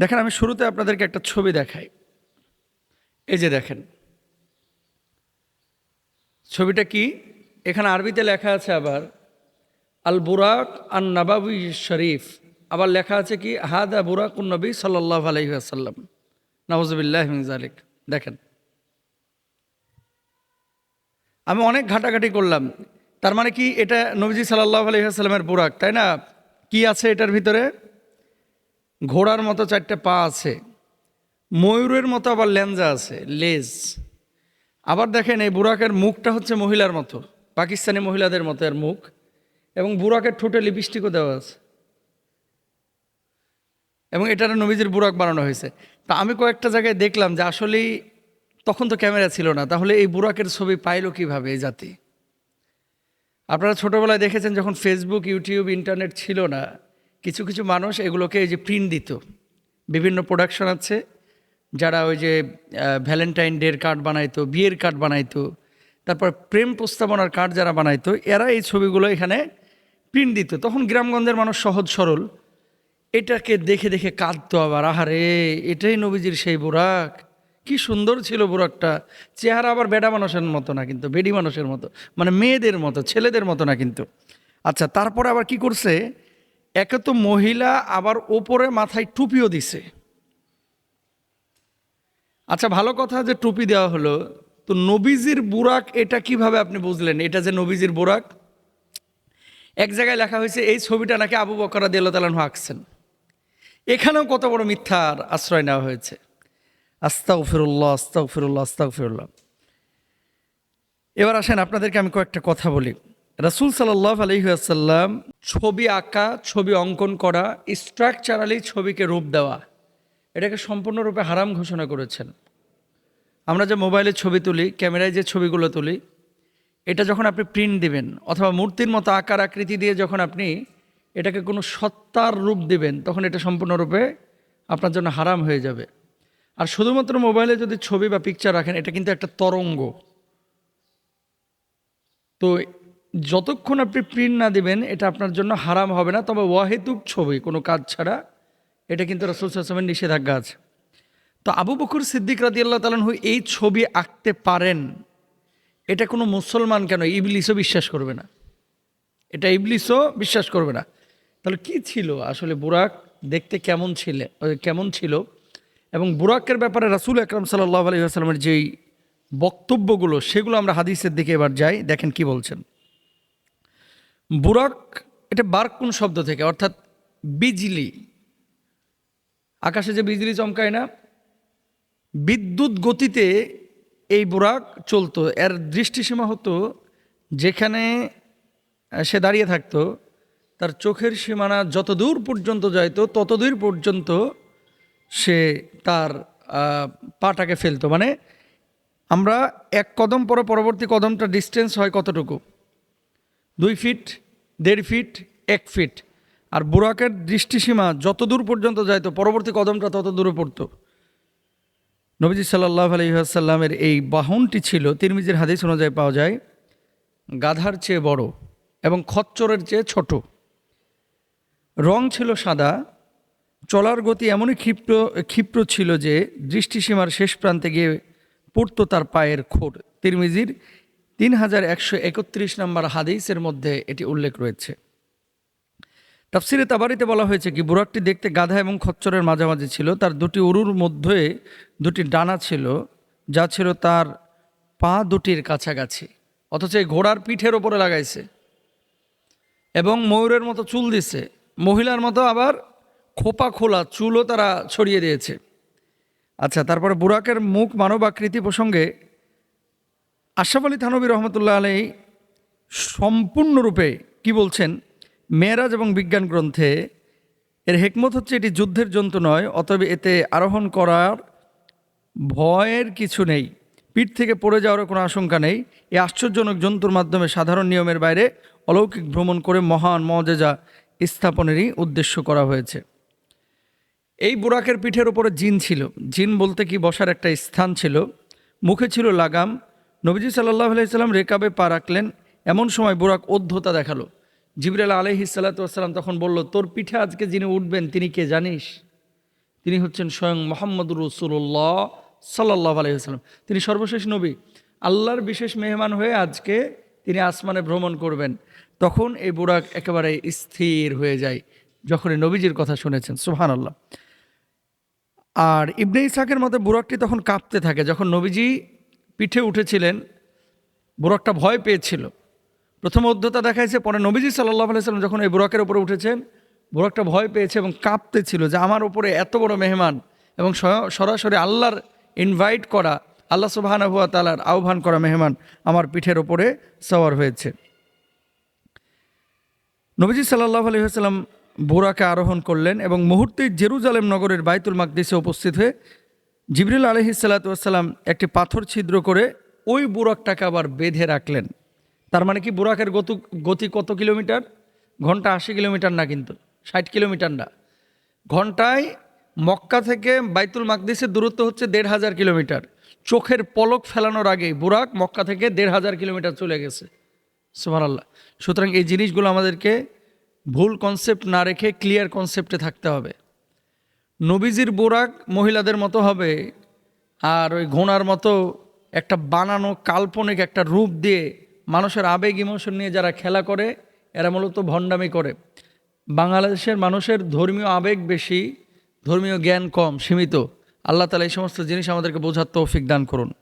দেখেন, আমি শুরুতে আপনাদেরকে একটা ছবি দেখাই। এই যে দেখেন। ছবিটা কি? এখানে আরবিতে লেখা আছে আবার আল বুরাক আন নাবাবি শরীফ। আবার লেখা আছে কি? হাদ হাদা বুরাক উন নবী সাল্লাহ আলহিহাসাল্লাম নওয়াজবিল্লাহ জালিক দেখেন। আমি অনেক ঘাটাঘাটি করলাম। তার মানে কি? এটা নবীজি সাল্লাহ আলহিহাস্লামের বুরাক, তাই না? কি আছে এটার ভিতরে? ঘোড়ার মতো চারটে পা আছে, ময়ূরের মতো আবার লেঞ্জা আছে, লেজ। আবার দেখেন এই বুরাকের মুখটা হচ্ছে মহিলার মতো, পাকিস্তানি মহিলাদের মতো এর মুখ, এবং বুরাকের ঠোঁটে লিপস্টিকও দেওয়া আছে। এবং এটার নবীজির বুরাক বানানো হয়েছে। তা আমি কয়েকটা জায়গায় দেখলাম যে আসলেই তখন তো ক্যামেরা ছিল না, তাহলে এই বুরাকের ছবি পাইলো কীভাবে এই জাতি? আপনারা ছোটোবেলায় দেখেছেন যখন ফেসবুক ইউটিউব ইন্টারনেট ছিল না কিছু কিছু মানুষ এগুলোকে এই যে প্রিন্ট দিত। বিভিন্ন প্রোডাকশন আছে, যারা ওই যে ভ্যালেন্টাইন ডের কার্ড বানাইতো, বিয়ের কার্ড বানাইতো, তারপর প্রেম প্রস্তাবনার কার্ড যারা বানাইতো, এরা এই ছবিগুলো এখানে প্রিন্ট দিত। তখন গ্রামগঞ্জের মানুষ সহজ সরল। এটাকে দেখে দেখে কাঁদতো আবার, আহারে, এটাই নবীজির সেই বুরাক। কি সুন্দর ছিল বুরাকটা। চেহারা আবার বেডা মানুষের মতো না কিন্তু, বেডি মানুষের মতো। মানে মেয়েদের মতো, ছেলেদের মতো না কিন্তু। আচ্ছা তারপরে আবার কি করছে? একে তো মহিলা আবার ওপরে মাথায় টুপিও দিছে। আচ্ছা ভালো কথা যে টুপি দেওয়া হলো। তো নবীজির বুরাক এটা কীভাবে আপনি বুঝলেন? এটা যে নবীজির বুরাক? এক জায়গায় লেখা হয়েছে, এই ছবিটা নাকি আবু বকরা দিল তালান আঁকছেন। এখানেও কত বড় মিথ্যার আশ্রয় নেওয়া হয়েছে। আস্তাউ ফিরুল্লাহ আস্তাউ ফিরুল্লাহ আস্তাউ ফিরুল্লাহ এবার আসেন, আপনাদেরকে আমি কয়েকটা কথা বলি। রাসুল সাল্লাহ আলহিহাসাল্লাম ছবি আঁকা, ছবি অঙ্কন করা স্ট্রাকচারালি ছবিকে রূপ দেওয়া, এটাকে সম্পূর্ণরূপে হারাম ঘোষণা করেছেন। আমরা যে মোবাইলে ছবি তুলি, ক্যামেরায় যে ছবিগুলো তুলি, এটা যখন আপনি প্রিন্ট দিবেন অথবা মূর্তির মতো আকার আকৃতি দিয়ে যখন আপনি এটাকে কোনো সত্তার রূপ দিবেন, তখন এটা সম্পূর্ণরূপে আপনার জন্য হারাম হয়ে যাবে। আর শুধুমাত্র মোবাইলে যদি ছবি বা পিকচার রাখেন, এটা কিন্তু একটা তরঙ্গ। তো যতক্ষণ আপনি প্রিন্ট না দিবেন, এটা আপনার জন্য হারাম হবে না, তবে ওয়াহেতুক ছবি, কোনো কাজ ছাড়া, এটা কিন্তু রসুল সাসমের নিষেধাজ্ঞা আছে। তো আবু বকুর সিদ্দিক রাদি আল্লাহ তালু এই ছবি আঁকতে পারেন। এটা কোনো মুসলমান কেন? ইবলিসও বিশ্বাস করবে না। এটা ইবলিসও বিশ্বাস করবে না। তাহলে কি ছিল? আসলে বুরাক দেখতে কেমন ছিল? কেমন ছিল? এবং বুরাকের ব্যাপারে রাসুল আকরম সাল্লাহ আলী আসসালামের যেই বক্তব্যগুলো, সেগুলো আমরা হাদিসের দিকে এবার যাই, দেখেন কি বলছেন। বুরাক, এটা বার্ক কোন শব্দ থেকে? অর্থাৎ বিজলি। আকাশে যে বিজলি চমকায় না, বিদ্যুৎ গতিতে এই বুরাক চলতো। এর দৃষ্টিসীমা হতো যেখানে সে দাঁড়িয়ে থাকতো, তার চোখের সীমানা যত দূর পর্যন্ত যাইতো তত দূর পর্যন্ত সে তার পাটাকে ফেলতো। মানে আমরা এক কদম পরে পরবর্তী কদমটা ডিস্টেন্স হয় কতটুকু? দুই ফিট, দেড় ফিট, এক ফিট। আর বুরাকের দৃষ্টিসীমা যত দূর পর্যন্ত যাইতো পরবর্তী কদমটা তত দূরে পড়তো। নবীজি সাল্লাহ আলহিহাসাল্লামের এই বাহনটি ছিল, তিরমিজির হাদিস অনুযায়ী পাওয়া যায়, গাধার চেয়ে বড় এবং খচ্চরের চেয়ে ছোট। রং ছিল সাদা, চলার গতি এমনই ক্ষিপ্র ক্ষিপ্র ছিল যে দৃষ্টিসীমার শেষ প্রান্তে গিয়ে পড়তো তার পায়ের খোর। তিরমিজির তিন হাজার একশো একত্রিশ নম্বর হাদিসের মধ্যে এটি উল্লেখ রয়েছে। তাফসিরে তাবারিতে বলা হয়েছে কি, বুরাকটি দেখতে গাধা এবং খচ্চরের মাঝামাঝি ছিল। তার দুটি উরুর মধ্যে দুটি ডানা ছিল, যা ছিল তার পা দুটির কাছাকাছি, অথচ এই ঘোড়ার পিঠের ওপরে লাগাইছে এবং ময়ূরের মতো চুল দিছে। মহিলার মতো আবার খোপা খোলা চুলও তারা ছড়িয়ে দিয়েছে। আচ্ছা তারপরে বুরাকের মুখ মানব আকৃতি প্রসঙ্গে আশরাফ আলী থানবী রহমতুল্লাহ আলাই সম্পূর্ণরূপে কি বলছেন? মেয়েরাজ এবং বিজ্ঞান গ্রন্থে এর হেকমত হচ্ছে এটি যুদ্ধের জন্তু নয়, অতএব এতে আরোহণ করার ভয়ের কিছু নেই। পিঠ থেকে পড়ে যাওয়ার কোনো আশঙ্কা নেই। এই আশ্চর্যজনক জন্তুর মাধ্যমে সাধারণ নিয়মের বাইরে অলৌকিক ভ্রমণ করে মহান মজেজা স্থাপনেরই উদ্দেশ্য করা হয়েছে। এই বুরাকের পিঠের উপরে জিন ছিল। জিন বলতে কি বসার একটা স্থান ছিল। মুখে ছিল লাগাম নবীজি সাল্লাহ আলাইসাল্লাম রেকাবে পা রাখলেন। এমন সময় বোরাক অধ্যতা দেখাল। জিবরাল আলহি সাল্লাতাম তখন বলল, তোর পিঠে আজকে যিনি উঠবেন, তিনি কে জানিস? তিনি হচ্ছেন স্বয়ং মোহাম্মদুর রসুল্লাহ সাল্লাহ আলহিহাস্লাম তিনি সর্বশেষ নবী। আল্লাহর বিশেষ মেহমান হয়ে আজকে তিনি আসমানে ভ্রমণ করবেন। তখন এই বুরাক একেবারে স্থির হয়ে যায় যখন নবীজির কথা শুনেছেন। সুহান আল্লাহ আর ইবনে ইসাকের মতে বুরাকটি তখন কাঁপতে থাকে, যখন নবীজি পিঠে উঠেছিলেন, বুরাকটা ভয় পেয়েছিল। প্রথম অধ্যতা দেখাইছে, পরে নবীজি সাল্লাহ আলাইসাল্লাম যখন এই বুরাকের উপরে উঠেছেন, বুরাকটা ভয় পেয়েছে এবং কাঁপতে ছিল যে আমার উপরে এত বড় মেহমান এবং সরাসরি আল্লাহর ইনভাইট করা, আল্লাহ সুবাহানা তালার আহ্বান করা মেহমান আমার পিঠের ওপরে সওয়ার হয়েছে। নবীজি সাল্লাহ আলহিহাস্লাম বোরাকে আরোহণ করলেন এবং মুহূর্তেই জেরুজালেম নগরের বাইতুল মাকদিসে উপস্থিত হয়ে জিবরিল আলহি সাল্লাতাম একটি পাথর ছিদ্র করে ওই বুরাকটাকে আবার বেঁধে রাখলেন। তার মানে কি বুরাকের গতু, গতি কত কিলোমিটার? ঘণ্টা আশি কিলোমিটার না কিন্তু, ষাট কিলোমিটার না। ঘন্টায় মক্কা থেকে বাইতুল মাকদিসের দূরত্ব হচ্ছে দেড় হাজার কিলোমিটার। চোখের পলক ফেলানোর আগেই বুরাক মক্কা থেকে দেড় হাজার কিলোমিটার চলে গেছে। সুবহানাল্লাহ। সুতরাং এই জিনিসগুলো আমাদেরকে ভুল কনসেপ্ট না রেখে ক্লিয়ার কনসেপ্টে থাকতে হবে। নবীজির বোরাক মহিলাদের মতো হবে আর ওই ঘোড়ার মতো একটা বানানো কাল্পনিক একটা রূপ দিয়ে মানুষের আবেগ ইমোশন নিয়ে যারা খেলা করে, এরা মূলত ভণ্ডামি করে। বাংলাদেশের মানুষের ধর্মীয় আবেগ বেশি, ধর্মীয় জ্ঞান কম, সীমিত। আল্লাহ তালা এই সমস্ত জিনিস আমাদেরকে বোঝার তৌফিক দান করুন।